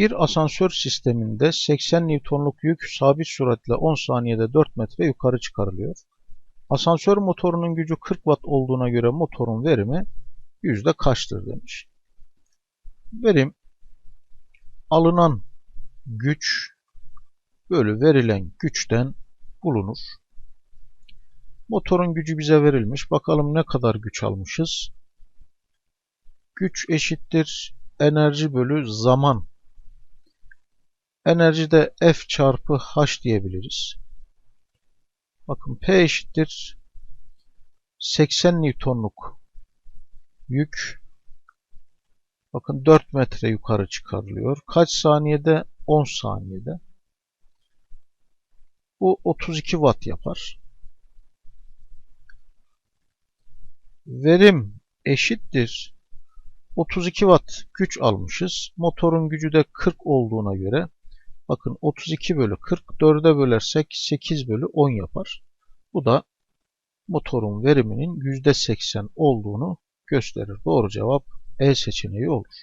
Bir asansör sisteminde 80 Newton'luk yük sabit süratle 10 saniyede 4 metre yukarı çıkarılıyor. Asansör motorunun gücü 40 watt olduğuna göre motorun verimi yüzde kaçtır demiş. Verim alınan güç bölü verilen güçten bulunur. Motorun gücü bize verilmiş. Bakalım ne kadar güç almışız. Güç eşittir enerji bölü zaman. Enerji de F çarpı H diyebiliriz. Bakın P eşittir 80 Newton'luk yük. Bakın 4 metre yukarı çıkarılıyor. Kaç saniyede? 10 saniyede. Bu 32 watt yapar. Verim eşittir 32 watt güç almışız. Motorun gücü de 40 olduğuna göre bakın 32 bölü 40 4'e bölersek 8 bölü 10 yapar. Bu da motorun veriminin %80 olduğunu gösterir. Doğru cevap E seçeneği olur.